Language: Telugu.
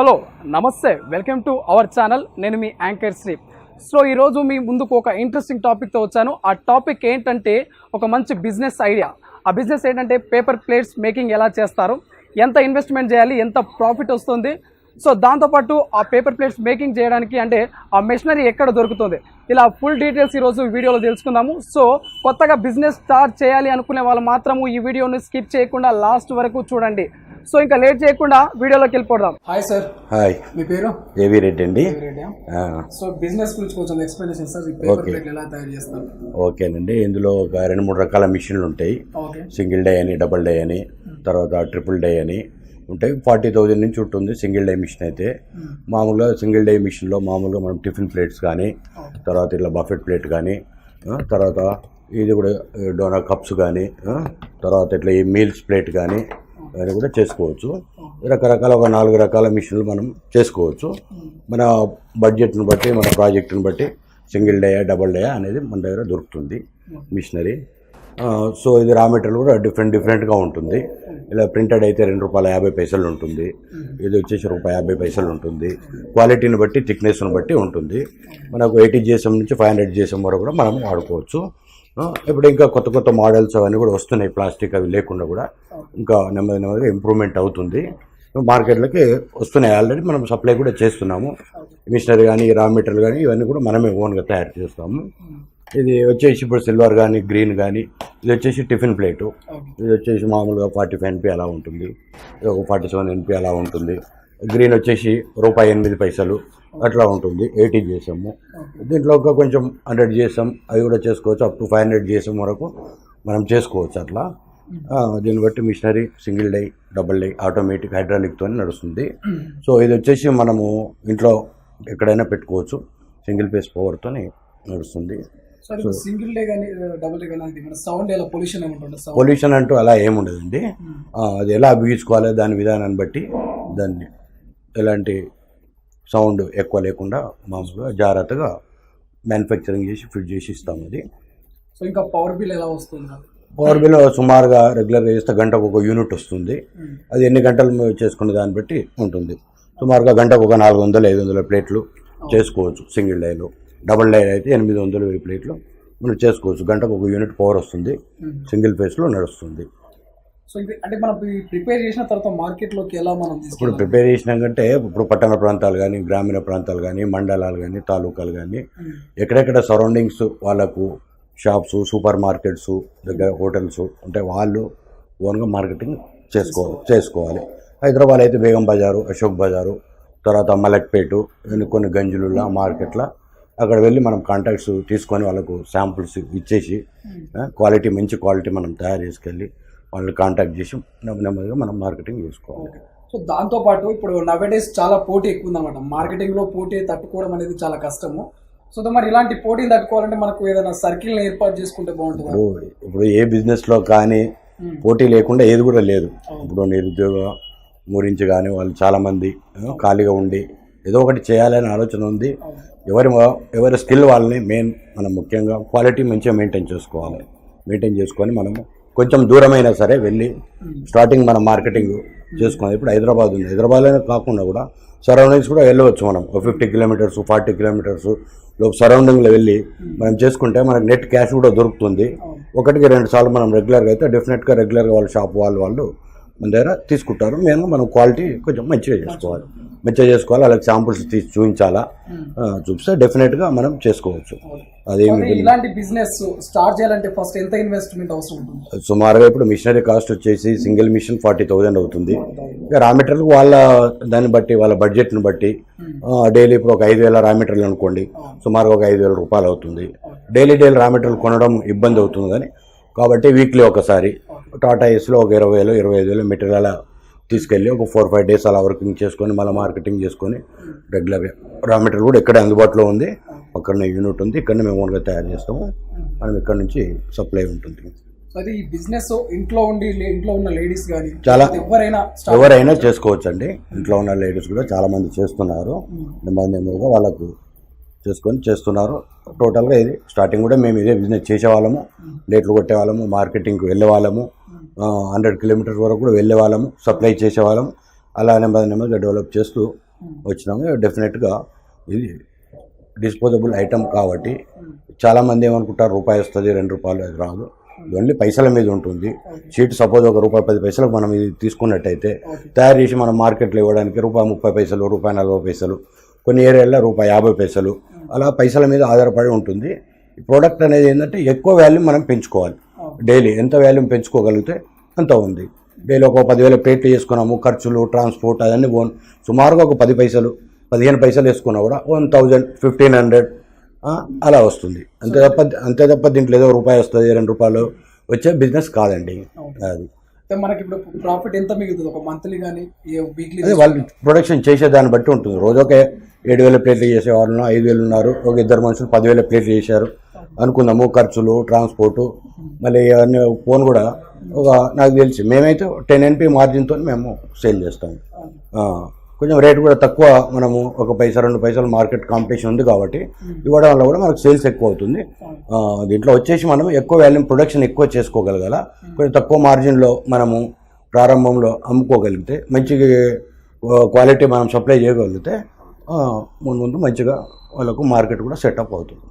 హలో నమస్తే. Welcome to our channel. నేను మీ యాంకర్ శ్రీ సో ఈరోజు మీ ముందుకు ఒక ఇంట్రెస్టింగ్ టాపిక్తో వచ్చాను. ఆ టాపిక్ ఏంటంటే ఒక మంచి బిజినెస్ ఐడియా ఆ బిజినెస్ ఏంటంటే పేపర్ ప్లేట్స్ మేకింగ్ ఎలా చేస్తారు? ఎంత ఇన్వెస్ట్మెంట్ చేయాలి? ఎంత ప్రాఫిట్ వస్తుంది? సో దాంతోపాటు ఆ పేపర్ ప్లేట్స్ మేకింగ్ చేయడానికి అంటే ఆ మెషినరీ ఎక్కడ దొరుకుతుంది? ఇలా ఫుల్ డీటెయిల్స్ ఈరోజు వీడియోలో తెలుసుకుందాము. సో కొత్తగా బిజినెస్ స్టార్ట్ చేయాలి అనుకునే వాళ్ళు మాత్రము ఈ వీడియోని స్కిప్ చేయకుండా లాస్ట్ వరకు చూడండి. సో ఇంకా లేట్ చేయకుండా వీడియోలోకి వెళ్ళిపోదాం. హాయ్ సార్ హాయ్ మీ పేరు? ఏవి రెడ్డి అండి ఆ, సో బిజినెస్ గురించి కొంచెం ఎక్స్ప్లెనేషన్ సార్ ఈ పేపర్ Okay. ప్లేట్లు ఎలా తయారు చేస్తారు? ఓకేనండి. ఇందులో ఒక రెండు మూడు రకాల మిషన్లు ఉంటాయి. ఓకే సింగిల్ డే అని డబుల్ డే అని తర్వాత ట్రిపుల్ డే అని ఉంటాయి. ఫార్టీ థౌజండ్ నుంచి ఉంటుంది సింగిల్ డే మిషన్ అయితే. మామూలుగా సింగిల్ డే మిషన్లో మామూలుగా మనం టిఫిన్ ప్లేట్స్ కానీ తర్వాత ఇట్లా బఫెట్ ప్లేట్ కానీ తర్వాత ఇది కూడా డోనా కప్స్ కానీ తర్వాత ఇట్లా ఈ మీల్స్ ప్లేట్ కానీ అది కూడా చేసుకోవచ్చు. రకరకాల ఒక నాలుగు రకాల మిషన్లు మనం చేసుకోవచ్చు. మన బడ్జెట్ని బట్టి మన ప్రాజెక్టుని బట్టి సింగిల్ డేయా డబల్ డేయా అనేది మన దగ్గర దొరుకుతుంది మిషనరీ. సో ఇది రా మెటీరియల్ కూడా డిఫరెంట్ డిఫరెంట్గా ఉంటుంది. ఇలా ప్రింటెడ్ అయితే రెండు రూపాయల యాభై పైసలు ఉంటుంది. ఇది వచ్చేసి రూపాయి యాభై పైసలు ఉంటుంది. క్వాలిటీని బట్టి థిక్నెస్ను బట్టి ఉంటుంది. మనకు ఎయిటీ జీఎస్ఎం నుంచి ఫైవ్ హండ్రెడ్ జీఎస్ఎం వరకు కూడా మనం వాడుకోవచ్చు. ఇప్పుడు ఇంకా కొత్త కొత్త మోడల్స్ అవన్నీ కూడా వస్తున్నాయి ప్లాస్టిక్ అవి లేకుండా కూడా. ఇంకా నెమ్మది నెమ్మదిగా ఇంప్రూవ్మెంట్ అవుతుంది. మార్కెట్లకి వస్తున్నాయి ఆల్రెడీ మనం సప్లై కూడా చేస్తున్నాము. మిషనరీ కానీ రా మెటీరియల్ కానీ ఇవన్నీ కూడా మనమే ఓన్గా తయారు చేస్తాము. ఇది వచ్చేసి ఇప్పుడు సిల్వర్ కానీ గ్రీన్ కానీ ఇది వచ్చేసి టిఫిన్ ప్లేటు. ఇది వచ్చేసి మామూలుగా ఫార్టీ ఫైవ్ ఎన్పి అలా ఉంటుంది. ఇది ఒక ఫార్టీ సెవెన్ ఎన్పి అలా ఉంటుంది. గ్రీన్ వచ్చేసి రూపాయి ఎనిమిది పైసలు. అట్లా ఉంటుంది. ఎయిటీ చేసాము దీంట్లో ఒక కొంచెం హండ్రెడ్ చేసాం అవి కూడా చేసుకోవచ్చు. అప్ టు ఫైవ్ హండ్రెడ్ చేసాం వరకు మనం చేసుకోవచ్చు అట్లా. దీన్ని బట్టి machinery single die double die automatic హైడ్రాలిక్తో నడుస్తుంది. సో ఇది వచ్చేసి మనము ఇంట్లో ఎక్కడైనా పెట్టుకోవచ్చు. సింగిల్ పేస్ పవర్తో నడుస్తుంది. సింగిల్ డే కానీ డబుల్ డే కానీ అది మన సౌండ్ ఎలా పొల్యూషన్ పొల్యూషన్ అంటూ అలా ఏముండదండి ఆ, అది ఎలా బిగించుకోవాలి దాని విధానాన్ని బట్టి దాన్ని ఎలాంటి సౌండ్ ఎక్కువ లేకుండా మామూలుగా జాగ్రత్తగా మ్యానుఫ్యాక్చరింగ్ చేసి ఫిట్ చేసి ఇస్తాం అది. సో ఇంకా పవర్ బిల్ ఎలా వస్తుంది పవర్ బిల్ సుమారుగా రెగ్యులర్గా చేస్తే గంటకు ఒక యూనిట్ వస్తుంది. అది ఎన్ని గంటలు చేసుకునే దాన్ని బట్టి ఉంటుంది. సుమారుగా గంటకు ఒక నాలుగు వందలు ఐదు వందల ప్లేట్లు చేసుకోవచ్చు సింగిల్ డైలో. డబుల్ డై అయితే ఎనిమిది వందలు ప్లేట్లు మనం చేసుకోవచ్చు. గంటకు ఒక యూనిట్ పవర్ వస్తుంది. సింగిల్ ఫేస్లో నడుస్తుంది. సో ఇది అంటే మనం ప్రిపేర్ చేసిన తర్వాత మార్కెట్లోకి ఎలా మనం ఇప్పుడు ప్రిపేర్ చేసినాకంటే ఇప్పుడు పట్టణ ప్రాంతాలు కానీ గ్రామీణ ప్రాంతాలు కానీ మండలాలు కానీ తాలూకాలు కానీ ఎక్కడెక్కడ సరౌండింగ్స్ వాళ్ళకు షాప్స్ సూపర్ మార్కెట్స్ దగ్గర హోటల్స్ అంటే వాళ్ళు ఓన్గా మార్కెటింగ్ చేసుకోవాలి చేసుకోవాలి. హైదరాబాద్ అయితే బేగం బజారు అశోక్ బజారు తర్వాత మలక్పేటు ఇవన్నీ కొన్ని గంజులులా మార్కెట్ల. అక్కడ వెళ్ళి మనం కాంటాక్ట్స్ తీసుకొని వాళ్ళకు శాంపుల్స్ ఇచ్చేసి క్వాలిటీ మంచి క్వాలిటీ మనం తయారు చేసుకెళ్ళి వాళ్ళని కాంటాక్ట్ చేసి నెమ్మ- నెమ్మదిగా మనం మార్కెటింగ్ చేసుకోవాలి. సో దాంతో పాటు ఇప్పుడు నవేడేస్ చాలా పోటీ ఎక్కువ ఉందన్నమాట మార్కెటింగ్లో పోటీ తట్టుకోవడం అనేది చాలా కష్టము. సో మరి ఇలాంటి పోటీని తట్టుకోవాలంటే మనకు ఏదైనా సర్కిల్ ఏర్పాటు చేసుకుంటే బాగుంటుంది? ఇప్పుడు ఏ బిజినెస్లో కానీ పోటీ లేకుండా ఏది కూడా లేదు. ఇప్పుడు నిరుద్యోగ గురించి కానీ వాళ్ళు చాలామంది ఖాళీగా ఉండి ఏదో ఒకటి చేయాలనే ఆలోచన ఉంది. ఎవరి ఎవరి స్కిల్ వాళ్ళని మెయిన్ మనం ముఖ్యంగా క్వాలిటీ మంచిగా మెయింటైన్ చేసుకోవాలి. మెయింటైన్ చేసుకొని మనము కొంచెం దూరమైనా సరే వెళ్ళి స్టార్టింగ్ మనం మార్కెటింగ్ చేసుకోవాలి ఇప్పుడు హైదరాబాద్ ఉంది. హైదరాబాద్లోనే కాకుండా కూడా సరౌండింగ్స్ కూడా వెళ్ళవచ్చు మనం. ఒక ఫిఫ్టీ కిలోమీటర్స్ ఫార్టీ కిలోమీటర్స్ లోపు సరౌండింగ్లో వెళ్ళి మనం చేసుకుంటే మనకు నెట్ క్యాష్ కూడా దొరుకుతుంది. ఒకటికి రెండు సార్లు మనం రెగ్యులర్గా అయితే డెఫినెట్గా రెగ్యులర్గా వాళ్ళ షాప్ వాళ్ళు వాళ్ళు మన దగ్గర తీసుకుంటారు. మేము మనం క్వాలిటీ కొంచెం మంచిగా చేసుకోవాలి. మంచిగా చేసుకోవాలి. వాళ్ళకి శాంపుల్స్ తీసి చూపించాలా? ఆ, చూపిస్తే డెఫినెట్గా మనం చేసుకోవచ్చు. అదేమి ఇలాంటి బిజినెస్ స్టార్ట్ చేయాలంటే ఫస్ట్ ఎంత ఇన్వెస్ట్మెంట్ అవసరం ఉంటుంది? సుమారుగా ఇప్పుడు మిషనరీ కాస్ట్ వచ్చేసి సింగిల్ మిషన్ ఫార్టీ థౌజండ్ అవుతుంది. ఇక రా మెటీరియల్ వాళ్ళ దాన్ని బట్టి వాళ్ళ బడ్జెట్ని బట్టి డైలీ ఇప్పుడు ఒక ఐదు వేల రా మెటీరియల్ అనుకోండి సుమారుగా ఒక ఐదు వేల రూపాయలు అవుతుంది. డైలీ డైలీ రా మెటీరియల్ కొనడం ఇబ్బంది అవుతుంది కానీ కాబట్టి వీక్లీ ఒకసారి టాటా ఏస్లో ఒక ఇరవై వేలు ఇరవై ఐదు వేలు మెటీరియల్ అలా తీసుకెళ్ళి ఒక ఫోర్ ఫైవ్ డేస్ అలా వర్కింగ్ చేసుకొని మళ్ళీ మార్కెటింగ్ చేసుకొని రెగ్యులర్గా రా మెటీరియల్ కూడా ఇక్కడే అందుబాటులో ఉంది. పక్కనే యూనిట్ ఉంది. ఇక్కడనే మేము ఓన్గా తయారు చేస్తాము. మనం ఇక్కడ నుంచి సప్లై ఉంటుంది. అది ఈ బిజినెస్ ఇంట్లో ఉండి ఇంట్లో ఉన్న లేడీస్ కానీ చాలా ఎవరైనా ఎవరైనా చేసుకోవచ్చు అండి ఇంట్లో ఉన్న లేడీస్ కూడా చాలా మంది చేస్తున్నారు. నెమ్మది నెమ్మదిగా వాళ్ళకు చేసుకొని చేస్తున్నారు. టోటల్గా ఇది స్టార్టింగ్ కూడా మేము ఇదే బిజినెస్ చేసేవాళ్ళము. లేట్లు కొట్టేవాళ్ళము. మార్కెటింగ్కి వెళ్ళేవాళ్ళము. హండ్రెడ్ కిలోమీటర్స్ వరకు కూడా వెళ్ళేవాళ్ళము సప్లై చేసేవాళ్ళము అలా నెమ్మది నెమ్మదిగా డెవలప్ చేస్తూ వచ్చినాము. డెఫినెట్గా ఇది డిస్పోజబుల్ ఐటమ్ కాబట్టి చాలామంది ఏమనుకుంటారు రూపాయి వస్తుంది రెండు రూపాయలు అది రాదు. ఓన్లీ పైసల మీద ఉంటుంది. షీట్ సపోజ్ ఒక రూపాయి పది పైసలకు మనం ఇది తీసుకున్నట్టయితే తయారు చేసి మనం మార్కెట్లో ఇవ్వడానికి రూపాయి ముప్పై పైసలు రూపాయి నలభై పైసలు కొన్ని ఏరియాల్లో రూపాయి యాభై పైసలు అలా పైసల మీద ఆధారపడి ఉంటుంది. ఈ ప్రోడక్ట్ అనేది ఏంటంటే ఎక్కువ వాల్యూ మనం పెంచుకోవాలి. డైలీ ఎంత వాల్యూమ్ పెంచుకోగలిగితే అంత ఉంది. డైలీ ఒక పదివేల ప్లేట్లు చేసుకున్నాము ఖర్చులు ట్రాన్స్పోర్ట్ అవన్నీ ఓన్ సుమారుగా ఒక పది పైసలు పదిహేను పైసలు వేసుకున్నా కూడా వన్ థౌజండ్ ఫిఫ్టీన్ హండ్రెడ్ అలా వస్తుంది. అంతే తప్ప అంతే తప్ప దీంట్లో ఏదో రూపాయి వస్తుంది రెండు రూపాయలు వచ్చే బిజినెస్ కాదండి. అది. మనకి ఇప్పుడు ప్రాఫిట్ ఎంత మిగులుతుంది? ఒక మంత్లీ కానీ వీక్లీ అదే వాళ్ళు ప్రొడక్షన్ చేసే దాన్ని బట్టి ఉంటుంది. రోజు ఒక ఏడు వేల ప్లేట్లు చేసే వాళ్ళు ఐదు వేలు ఉన్నారు. ఒక ఇద్దరు మనుషులు పదివేల ప్లేట్లు చేశారు. అనుకున్నాము ఖర్చులు ట్రాన్స్పోర్టు మళ్ళీ అవన్నీ ఫోన్ కూడా ఒక నాకు తెలిసి మేమైతే టెన్ ఎన్పి మార్జిన్తో మేము సేల్ చేస్తాము కొంచెం రేట్ కూడా తక్కువ మనము ఒక పైసా రెండు పైసలు మార్కెట్ కాంపిటీషన్ ఉంది కాబట్టి ఇవ్వడం వల్ల కూడా మనకు సేల్స్ ఎక్కువ అవుతుంది. దీంట్లో వచ్చేసి మనం ఎక్కువ వాల్యూమ్ ప్రొడక్షన్ ఎక్కువ చేసుకోగలగాల. కొంచెం తక్కువ మార్జిన్లో మనము ప్రారంభంలో అమ్ముకోగలిగితే మంచి క్వాలిటీ మనం సప్లై చేయగలిగితే ముందు ముందు మంచిగా వాళ్ళకు మార్కెట్ కూడా సెటప్ అవుతుంది.